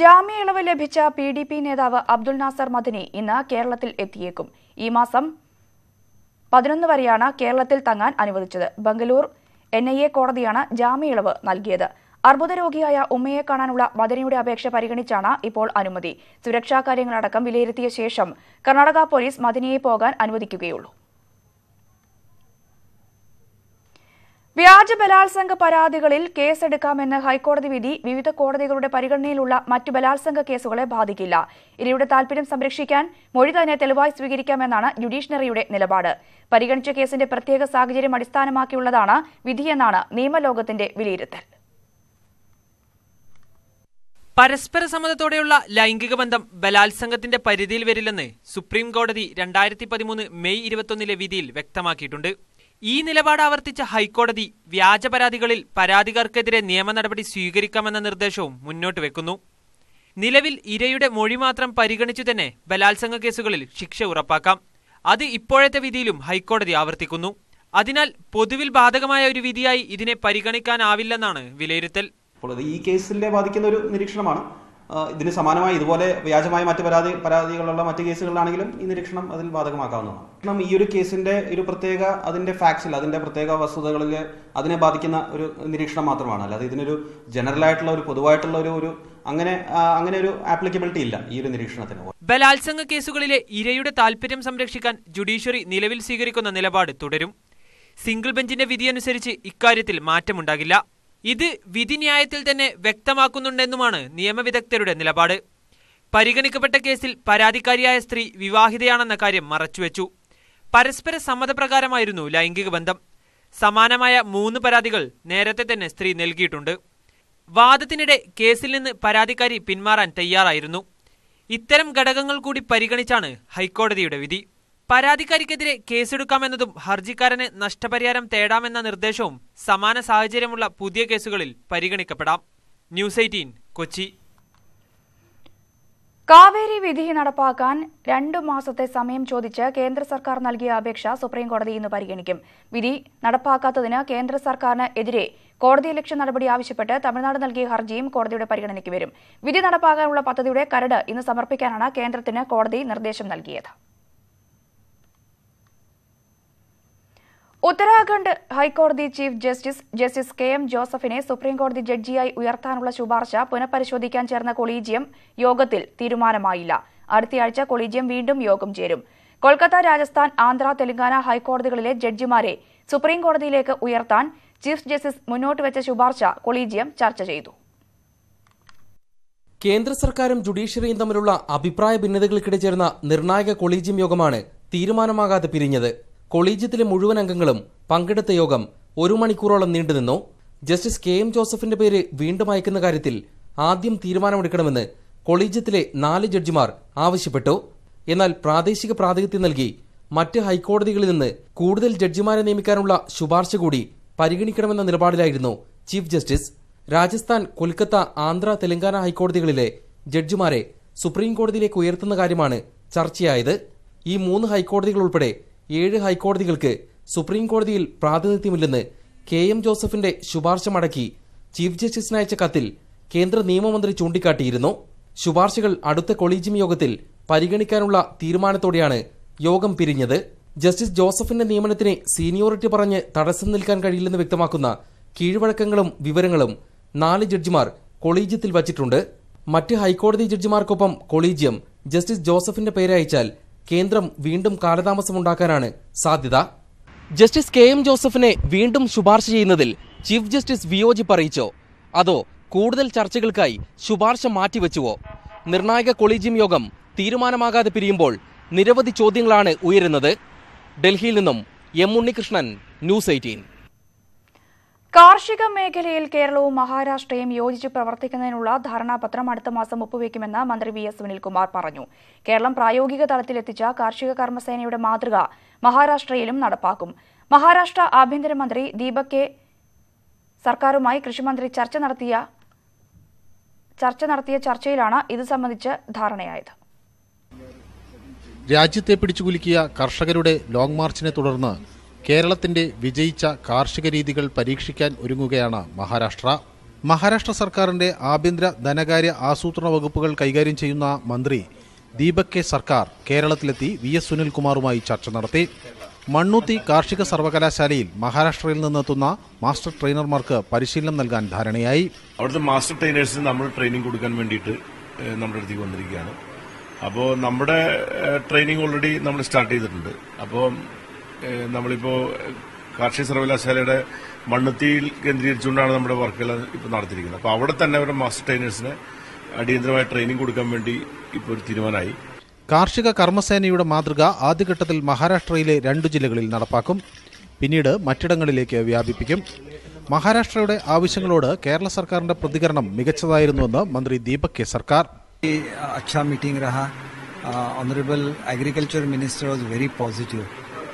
ജാമ്യ ഇളവ് ലഭിച്ച പി ഡി പി നേതാവ് അബ്ദുൾ നാസർ മദനി ഇന്ന് കേരളത്തിൽ എത്തിയേക്കും. ഈ മാസം പതിനൊന്ന് വരെയാണ് കേരളത്തിൽ തങ്ങാൻ അനുവദിച്ചത്. ബംഗളൂർ എൻ ഐ എ കോടതിയാണ് ജാമ്യ ഇളവ് നൽകിയത്. അർബുദ രോഗിയായ ഉമ്മയെ കാണാനുള്ള മദനിയുടെ അപേക്ഷ പരിഗണിച്ചാണ് ഇപ്പോൾ അനുമതി. സുരക്ഷാ കാര്യങ്ങളടക്കം വിലയിരുത്തിയ ശേഷം കർണാടക പോലീസ് മദനിയെ പോകാൻ അനുവദിക്കുകയുള്ളൂ. വ്യാജ ബലാത്സംഗ പരാതികളിൽ കേസെടുക്കാമെന്ന ഹൈക്കോടതി വിധി വിവിധ കോടതികളുടെ പരിഗണനയിലുള്ള മറ്റു ബലാത്സംഗ കേസുകളെ ബാധിക്കില്ല. ഇരയുടെ താൽപര്യം സംരക്ഷിക്കാൻ മൊഴി തന്നെ തെളിവായി സ്വീകരിക്കാമെന്നാണ് ജുഡീഷ്യറിയുടെ നിലപാട്. പരിഗണിച്ച കേസിന്റെ പ്രത്യേക സാഹചര്യം അടിസ്ഥാനമാക്കിയുള്ളതാണ് വിധിയെന്നാണ് നിയമലോകത്തിന്റെ വിലയിരുത്തൽ. പരസ്പര സമ്മതത്തോടെയുള്ള ലൈംഗിക ബന്ധം ബലാത്സംഗത്തിന്റെ പരിധിയിൽ വരില്ലെന്ന് സുപ്രീം കോടതി രണ്ടായിരത്തി പതിമൂന്ന് മെയ് ഇരുപത്തൊന്നിലെ വിധിയിൽ വ്യക്തമാക്കിയിട്ടുണ്ട്. ഈ നിലപാട് ആവർത്തിച്ച ഹൈക്കോടതി വ്യാജ പരാതികളിൽ പരാതിക്കാർക്കെതിരെ നിയമ നടപടി സ്വീകരിക്കാമെന്ന നിർദ്ദേശവും മുന്നോട്ട് വെക്കുന്നു. നിലവിൽ ഇരയുടെ മൊഴി മാത്രം പരിഗണിച്ചു തന്നെ ബലാത്സംഗ കേസുകളിൽ ശിക്ഷ ഉറപ്പാക്കാം. അത് ഇപ്പോഴത്തെ വിധിയിലും ഹൈക്കോടതി ആവർത്തിക്കുന്നു. അതിനാൽ പൊതുവിൽ ബാധകമായ ഒരു വിധിയായി ഇതിനെ പരിഗണിക്കാനാവില്ലെന്നാണ് വിലയിരുത്തൽ. അപ്പോൾ അത് ഈ കേസിലെ ബാധിക്കുന്ന ഒരു നിരീക്ഷണമാണ്. ഇതിന് സമാനമായി ഇതുപോലെ വ്യാജമായ മറ്റ് പരാതി പരാതികളുള്ള മറ്റ് കേസുകളിലാണെങ്കിലും ഈ നിരീക്ഷണം അതിൽ ബാധകമാക്കാവുന്നതാണ്. കാരണം ഈ ഒരു കേസിന്റെ ഒരു പ്രത്യേക അതിന്റെ ഫാക്ട്സിൽ അതിന്റെ പ്രത്യേക വസ്തുതകളിൽ അതിനെ ബാധിക്കുന്ന ഒരു നിരീക്ഷണം മാത്രമാണ്. അല്ലാതെ ഇതിനൊരു ജനറൽ ആയിട്ടുള്ള ഒരു പൊതുവായിട്ടുള്ള ഒരു ഒരു അങ്ങനെ അങ്ങനെ ഒരു ആപ്ലിക്കബിലിറ്റി ഇല്ല ഈ ഒരു നിരീക്ഷണത്തിന്. ബലാത്സംഗ കേസുകളിലെ ഇരയുടെ താല്പര്യം സംരക്ഷിക്കാൻ ജുഡീഷ്യറി നിലവിൽ സ്വീകരിക്കുന്ന നിലപാട് തുടരും. സിംഗിൾ ബെഞ്ചിന്റെ വിധിയനുസരിച്ച് ഇക്കാര്യത്തിൽ മാറ്റമുണ്ടാകില്ല. ഇത് വിധിന്യായത്തിൽ തന്നെ വ്യക്തമാക്കുന്നുണ്ടെന്നുമാണ് നിയമവിദഗ്ധരുടെ നിലപാട്. പരിഗണിക്കപ്പെട്ട കേസിൽ പരാതിക്കാരിയായ സ്ത്രീ വിവാഹിതയാണെന്ന കാര്യം മറച്ചുവെച്ചു. പരസ്പര സമ്മതപ്രകാരമായിരുന്നു ലൈംഗിക ബന്ധം. സമാനമായ മൂന്ന് പരാതികൾ നേരത്തെ തന്നെ സ്ത്രീ നൽകിയിട്ടുണ്ട്. വാദത്തിനിടെ കേസിൽ നിന്ന് പരാതിക്കാരി പിന്മാറാൻ തയ്യാറായിരുന്നു. ഇത്തരം ഘടകങ്ങൾ കൂടി പരിഗണിച്ചാണ് ഹൈക്കോടതിയുടെ വിധി. പരാതിക്കാരിക്കെതിരെ കേസെടുക്കാമെന്നതും ഹർജിക്കാരന് നഷ്ടപരിഹാരം തേടാമെന്ന നിർദ്ദേശവും സമാന സാഹചര്യമുള്ള പുതിയ കേസുകളിൽ പരിഗണിക്കപ്പെടാം. News eighteen Kochi. കാവേരി വിധി നടപ്പാക്കാൻ രണ്ടു മാസത്തെ സമയം ചോദിച്ച് കേന്ദ്ര സർക്കാർ നൽകിയ അപേക്ഷ സുപ്രീംകോടതി ഇന്ന് പരിഗണിക്കും. വിധി നടപ്പാക്കാത്തതിന് കേന്ദ്ര സർക്കാരിന് എതിരെ കോടതിയലക്ഷ്യ നടപടി ആവശ്യപ്പെട്ട് തമിഴ്നാട് നൽകിയ ഹർജിയും കോടതിയുടെ പരിഗണനയ്ക്ക് വരും. വിധി നടപ്പാക്കാനുള്ള പദ്ധതിയുടെ കരട് ഇന്ന് സമർപ്പിക്കാനാണ് കേന്ദ്രത്തിന് കോടതി നിർദ്ദേശം നൽകിയത്. ഉത്തരാഖണ്ഡ് ഹൈക്കോടതി chief justice justice K M ജോസഫിനെ സുപ്രീംകോടതി ജഡ്ജിയായി ഉയർത്താനുള്ള ശുപാർശ പുനഃപരിശോധിക്കാൻ ചേർന്ന കൊളീജിയം യോഗത്തിൽ തീരുമാനമായില്ല. അടുത്തയാഴ്ച കൊളീജിയം വീണ്ടും യോഗം ചേരും. കൊൽക്കത്ത രാജസ്ഥാൻ ആന്ധ്ര തെലങ്കാന ഹൈക്കോടതികളിലെ ജഡ്ജിമാരെ സുപ്രീംകോടതിയിലേക്ക് ഉയർത്താൻ ചീഫ് ജസ്റ്റിസ് മുന്നോട്ട് വെച്ച ശുപാർശ കൊളീജിയം ചർച്ച ചെയ്തു. കേന്ദ്ര സർക്കാരും ജുഡീഷ്യറിയും തമ്മിലുള്ള അഭിപ്രായ ഭിന്നതകൾക്കിടെ ചേർന്ന നിർണായക കൊളീജിയം യോഗമാണ് തീരുമാനമാകാതെ പിരിഞ്ഞത്. കൊളീജിയത്തിലെ മുഴുവൻ അംഗങ്ങളും പങ്കെടുത്ത യോഗം ഒരു മണിക്കൂറോളം നീണ്ടുനിന്നു ജസ്റ്റിസ് കെ എം ജോസഫിന്റെ പേര് വീണ്ടും അയക്കുന്ന കാര്യത്തിൽ ആദ്യം തീരുമാനമെടുക്കണമെന്ന് കൊളീജിയത്തിലെ നാല് ജഡ്ജിമാർ ആവശ്യപ്പെട്ടു. എന്നാൽ പ്രാദേശിക പ്രാതിനിധ്യം നൽകി മറ്റ് ഹൈക്കോടതികളിൽ നിന്ന് കൂടുതൽ ജഡ്ജിമാരെ നിയമിക്കാനുള്ള ശുപാർശ കൂടി പരിഗണിക്കണമെന്ന നിലപാടിലായിരുന്നു ചീഫ് ജസ്റ്റിസ്. രാജസ്ഥാൻ കൊൽക്കത്ത ആന്ധ്ര തെലങ്കാന ഹൈക്കോടതികളിലെ ജഡ്ജിമാരെ സുപ്രീം കോടതിയിലേക്ക് ഉയർത്തുന്ന കാര്യമാണ് ചർച്ചയായത്. ഈ മൂന്ന് ഹൈക്കോടതികൾ ഉൾപ്പെടെ ഏഴ് ഹൈക്കോടതികൾക്ക് സുപ്രീം കോടതിയിൽ പ്രാതിനിധ്യമില്ലെന്ന് കെ എം ജോസഫിന്റെ ശുപാർശ മടക്കി ചീഫ് ജസ്റ്റിസിന് അയച്ച കത്തിൽ കേന്ദ്ര നിയമമന്ത്രി ചൂണ്ടിക്കാട്ടിയിരുന്നു. ശുപാർശകൾ അടുത്ത കൊളീജിയം യോഗത്തിൽ പരിഗണിക്കാനുള്ള തീരുമാനത്തോടെയാണ് യോഗം പിരിഞ്ഞത്. ജസ്റ്റിസ് ജോസഫിന്റെ നിയമനത്തിന് സീനിയോറിറ്റി പറഞ്ഞ് തടസ്സം നിൽക്കാൻ കഴിയില്ലെന്ന് വ്യക്തമാക്കുന്ന കീഴ്വഴക്കങ്ങളും വിവരങ്ങളും നാല് ജഡ്ജിമാർ കൊളീജിയത്തിൽ വച്ചിട്ടുണ്ട്. മറ്റ് ഹൈക്കോടതി ജഡ്ജിമാർക്കൊപ്പം കൊളീജിയം ജസ്റ്റിസ് ജോസഫിന്റെ പേരയച്ചാൽ കേന്ദ്രം വീണ്ടും കാലതാമസമുണ്ടാക്കാനാണ് സാധ്യത. ജസ്റ്റിസ് കെ എം ജോസഫിനെ വീണ്ടും ശുപാർശ ചെയ്യുന്നതിൽ ചീഫ് ജസ്റ്റിസ് വിയോജി അറിയിച്ചോ അതോ കൂടുതൽ ചർച്ചകൾക്കായി ശുപാർശ മാറ്റിവെച്ചുവോ? നിർണായക കൊളീജിയം യോഗം തീരുമാനമാകാതെ പിരിയുമ്പോൾ നിരവധി ചോദ്യങ്ങളാണ് ഉയരുന്നത്. ഡൽഹിയിൽ നിന്നും എം ഉണ്ണികൃഷ്ണൻ ന്യൂസ് എയ്റ്റീൻ. കാർഷിക മേഖലയിൽ കേരളവും മഹാരാഷ്ട്രയും യോജിച്ച് പ്രവർത്തിക്കുന്നതിനുള്ള ധാരണാപത്രം അടുത്ത മാസം ഒപ്പുവെക്കുമെന്ന് മന്ത്രി വി എസ് സുനിൽകുമാർ പറഞ്ഞു. കേരളം പ്രായോഗിക തലത്തിലെത്തിച്ച കാർഷിക കർമ്മസേനയുടെ മാതൃക മഹാരാഷ്ട്രയിലും നടപ്പാക്കും. മഹാരാഷ്ട്ര ആഭ്യന്തരമന്ത്രി ദീപക് കെ സർക്കാരുമായി കൃഷിമന്ത്രി ചർച്ച നടത്തിയ ചർച്ച നടത്തിയ ചർച്ചയിലാണ് ഇത് സംബന്ധിച്ച് ധാരണയായത്. രാജ്യത്തെ പിടിച്ചുകുലുക്കിയ കർഷകരുടെ ലോങ് മാർച്ചിനെ തുടർന്ന് കേരളത്തിന്റെ വിജയിച്ച കാർഷിക രീതികൾ പരീക്ഷിക്കാൻ ഒരുങ്ങുകയാണ് മഹാരാഷ്ട്ര. മഹാരാഷ്ട്ര സർക്കാരിന്റെ ആഭ്യന്തര ധനകാര്യ ആസൂത്രണ വകുപ്പുകൾ കൈകാര്യം ചെയ്യുന്ന മന്ത്രി ദീപക് കെ സർക്കാർ കേരളത്തിലെത്തി വി എസ് സുനിൽകുമാറുമായി ചർച്ച നടത്തി. മണ്ണുത്തി കാർഷിക സർവകലാശാലയിൽ മഹാരാഷ്ട്രയിൽ നിന്നെത്തുന്ന മാസ്റ്റർ ട്രെയിനർമാർക്ക് പരിശീലനം നൽകാൻ ധാരണയായി. അവിടുത്തെ മാസ്റ്റർ ട്രെയിനേഴ്സ് നമ്മൾ ട്രെയിനിങ് കൊടുക്കാൻ വേണ്ടിയിട്ട് നമ്മുടെ അടുത്തേക്ക് വന്നിരിക്കുകയാണ്. അപ്പോൾ നമ്മുടെ ട്രെയിനിങ് ഓൾറെഡി നമ്മൾ സ്റ്റാർട്ട് ചെയ്തിട്ടുണ്ട്. അപ്പോൾ നമ്മളിപ്പോൾ കാർഷിക സർവകലാശാലയുടെ മണ്ണുത്തിയിൽ കേന്ദ്രീകരിച്ചുകൊണ്ടാണ് നമ്മുടെ വർക്കുകൾ ഇപ്പോൾ നടത്തിയിരിക്കുന്നത് അപ്പോൾ അവിടെ തന്നെ അവരുടെ മാസ്റ്റർ ട്രെയിനേഴ്സിന് അടിയന്തരമായ ട്രെയിനിങ് കൊടുക്കാൻ വേണ്ടി ഇപ്പോൾ ഒരു തീരുമാനമായി കാർഷിക കർമ്മസേനയുടെ മാതൃക ആദ്യഘട്ടത്തിൽ മഹാരാഷ്ട്രയിലെ രണ്ടു ജില്ലകളിൽ നടപ്പാക്കും പിന്നീട് മറ്റിടങ്ങളിലേക്ക് വ്യാപിപ്പിക്കും മഹാരാഷ്ട്രയുടെ ആവശ്യങ്ങളോട് കേരള സർക്കാരിന്റെ പ്രതികരണം മികച്ചതായിരുന്നുവെന്ന് മന്ത്രി ദീപക് കെ സർക്കാർ अच्छा मीटिंग रहा honourable agriculture minister was very positive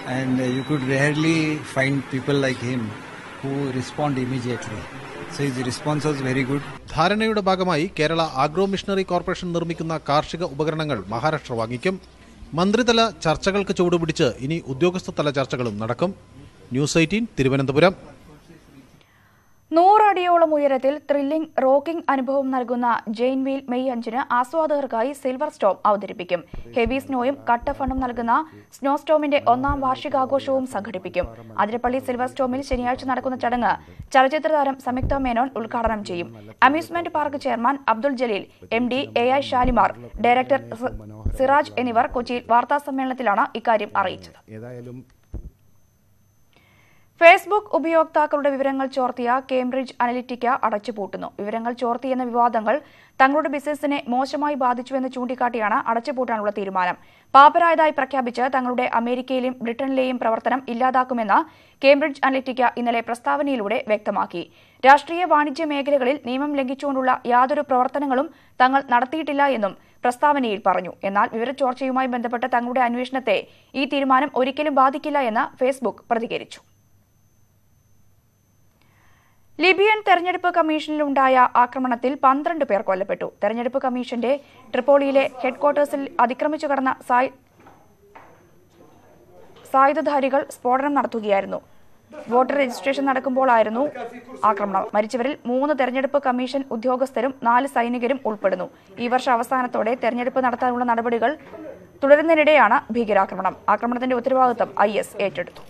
and uh, you could rarely find people like him who respond immediately. So his response was very good. ധാരണയുടെ ഭാഗമായി കേരള ആഗ്രോ മിഷണറി കോർപ്പറേഷൻ നിർമ്മിക്കുന്ന കാർഷിക ഉപകരണങ്ങൾ മഹാരാഷ്ട്ര വാങ്ങിക്കും മന്ത്രിതല ചർച്ചകൾക്ക് ചുവടുപിടിച്ച് ഇനി ഉദ്യോഗസ്ഥതല ചർച്ചകളും നടക്കും ന്യൂസ് എയ്റ്റീൻ തിരുവനന്തപുരം നൂറടിയോളം ഉയരത്തിൽ ത്രില്ലിംഗ് റോക്കിംഗ് അനുഭവം നൽകുന്ന ജെയിൻ വീൽ മെയ് അഞ്ചിന് ആസ്വാദകർക്കായി സിൽവർ സ്റ്റോം അവതരിപ്പിക്കും. ഹെവി സ്നോയും കട്ട ഫണ്ടും നൽകുന്ന സ്നോ സ്റ്റോമിന്റെ ഒന്നാം വാർഷികാഘോഷവും സംഘടിപ്പിക്കും. അതിരപ്പള്ളി സിൽവർ സ്റ്റോമിൽ ശനിയാഴ്ച നടക്കുന്ന ചടങ്ങ് ചലച്ചിത്ര താരം സംയുക്ത മേനോൻ ഉദ്ഘാടനം ചെയ്യും. Amusement park chairman Abdul Jaleel M D A I Shalimar director Siraj എന്നിവർ കൊച്ചിയിൽ വാർത്താ സമ്മേളനത്തിലാണ് ഇക്കാര്യം അറിയിച്ചത്. ഫേസ്ബുക്ക് ഉപയോക്താക്കളുടെ വിവരങ്ങൾ ചോർത്തിയ കേംബ്രിഡ്ജ് അനലിറ്റിക്ക അടച്ചുപൂട്ടുന്നു. വിവരങ്ങൾ ചോർത്തിയെന്ന വിവാദങ്ങൾ തങ്ങളുടെ ബിസിനസിനെ മോശമായി ബാധിച്ചുവെന്ന് ചൂണ്ടിക്കാട്ടിയാണ് അടച്ചുപൂട്ടാനുള്ള തീരുമാനം. പാപ്പരായതായി പ്രഖ്യാപിച്ച് തങ്ങളുടെ അമേരിക്കയിലെയും ബ്രിട്ടനിലെയും പ്രവർത്തനം ഇല്ലാതാക്കുമെന്ന് കേംബ്രിഡ്ജ് അനലിറ്റിക്ക ഇന്നലെ പ്രസ്താവനയിലൂടെ വ്യക്തമാക്കി. രാഷ്ട്രീയ വാണിജ്യ മേഖലകളിൽ നിയമം ലംഘിച്ചുകൊണ്ടുള്ള യാതൊരു പ്രവർത്തനങ്ങളും തങ്ങൾ നടത്തിയിട്ടില്ല എന്നും പ്രസ്താവനയിൽ പറഞ്ഞു. എന്നാൽ വിവരച്ചോർച്ചയുമായി ബന്ധപ്പെട്ട തങ്ങളുടെ അന്വേഷണത്തെ ഈ തീരുമാനം ഒരിക്കലും ബാധിക്കില്ല എന്ന് ഫേസ്ബുക്ക് പ്രതികരിച്ചു. ലിബിയൻ തെരഞ്ഞെടുപ്പ് കമ്മീഷനിലുണ്ടായ ആക്രമണത്തിൽ പന്ത്രണ്ട് പേർ കൊല്ലപ്പെട്ടു. തെരഞ്ഞെടുപ്പ് കമ്മീഷന്റെ ട്രിപ്പോളിയിലെ ഹെഡ്ക്വാർട്ടേഴ്സിൽ അതിക്രമിച്ചു കടന്ന സായ് സായുധധാരികൾ സ്ഫോടനം നടത്തുകയായിരുന്നു. വോട്ടർ രജിസ്ട്രേഷൻ നടക്കുമ്പോഴായിരുന്നു ആക്രമണം. മരിച്ചവരിൽ മൂന്ന് തെരഞ്ഞെടുപ്പ് കമ്മീഷൻ ഉദ്യോഗസ്ഥരും നാല് സൈനികരും ഉൾപ്പെടുന്നു. ഈ വർഷ അവസാനത്തോടെ തെരഞ്ഞെടുപ്പ് നടത്താനുള്ള നടപടികൾ തുടരുന്നതിനിടെയാണ് ഭീകരാക്രമണം. ആക്രമണത്തിന്റെ ഉത്തരവാദിത്തം ഐ ഏറ്റെടുത്തു.